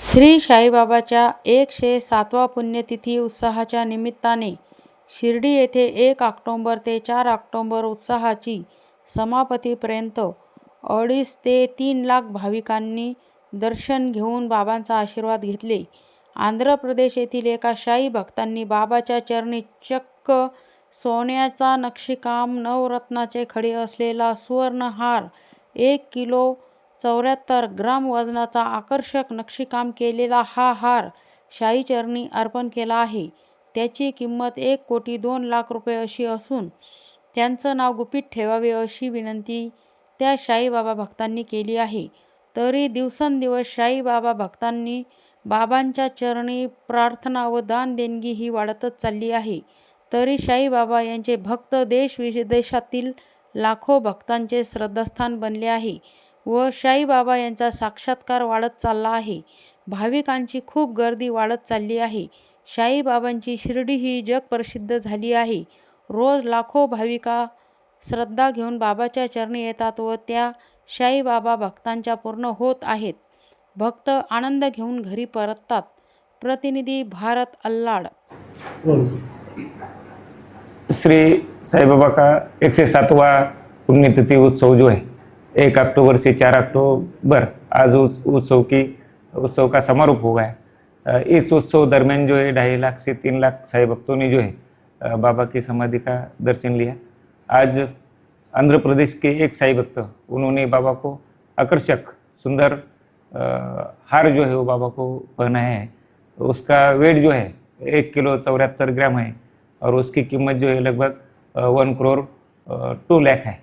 श्री साईबाबाच्या एकशे सातवा पुण्यतिथी उत्साहाच्या निमित्ताने शिर्डी येथे एक ऑक्टोंबर ते चार ऑक्टोंबर उत्साहाची समापतीपर्यंत अडीच ते तीन लाख भाविकांनी दर्शन घेऊन बाबांचा आशीर्वाद घेतले. आंध्र प्रदेश येथील एका शाही भक्तांनी बाबाच्या चरणी चक्क सोन्याचा नक्षीकाम नवरत्नाचे खडे असलेला सुवर्णहार एक किलो चौऱ्याहत्तर ग्राम वजनाचा आकर्षक नक्षीकाम केलेला हा हार शाईचरणी अर्पण केला आहे. त्याची किंमत एक कोटी दोन लाख रुपये अशी असून त्यांचं नाव गुपित ठेवावे अशी विनंती त्या शाईबाबा भक्तांनी केली आहे. तरी दिवसेंदिवस शाईबाबा भक्तांनी बाबांच्या चरणी प्रार्थना व दान देणगी ही वाढतच चालली आहे. तरी शाईबाबा यांचे भक्त देश विदेशातील लाखो भक्तांचे श्रद्धास्थान बनले आहे. व शाईबाबा यांचा साक्षात्कार वाढत चालला आहे. भाविकांची खूप गर्दी वाढत चालली आहे. शाईबाबांची शिर्डी ही जगप्रसिद्ध झाली आहे. रोज लाखो भाविका श्रद्धा घेऊन बाबाच्या चरणी येतात व त्या शाईबाबा भक्तांच्या पूर्ण होत आहेत. भक्त आनंद घेऊन घरी परततात. प्रतिनिधी भारत अल्लाड. श्री साई बाबा का एक से सातवा पुण्यतिथि उत्सव जो है एक अक्टूबर से चार अक्टूबर आज उस उत्सव की, उत्सव का समारोह हुआ है इस उत्सव दरमियान जो है ढाई लाख से तीन लाख साई भक्तों ने जो है बाबा की समाधि का दर्शन लिया। आज आंध्र प्रदेश के एक साई भक्त, उन्होंने बाबा को आकर्षक, सुंदर हार जो है वो बाबा को पहनाया है। उसका वेट जो है, एक किलो चौहत्तर ग्राम है और उसकी कीमत जो है लगभग वन करोड़ टू लैख है।